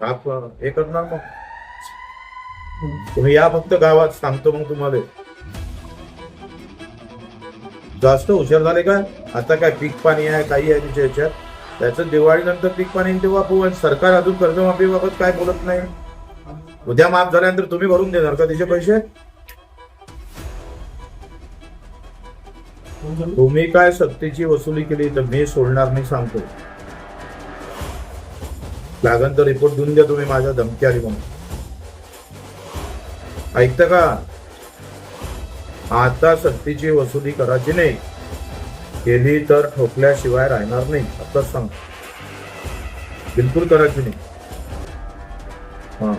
आप हे करणार मग. तुम्ही या फक्त गावात सांगतो मग तुम्हाला. जास्त हुशार झाले का? आता काय पीक पाणी आहे काही आहे तिच्या ह्याच्यात त्याचं दिवाळीनंतर पीक पाणी ते तेव्हा आणि सरकार अजून कर्जमाफीबाबत काय बोलत नाही? उद्या माफ झाल्यानंतर तुम्ही भरून देणार का तिचे पैसे? तुम्ही काय सक्तीची वसुली केली तर मी सोडणार नाही सांगतो. लागन तर रिपोर्ट देऊन द्या तुम्ही माझ्या धमकी आली म्हणून. ऐकता का? आता सक्तीची वसुली करायची नाही. केली तर ठोकल्याशिवाय राहणार नाही आताच सांग. बिलकुल करायची नाही. हा.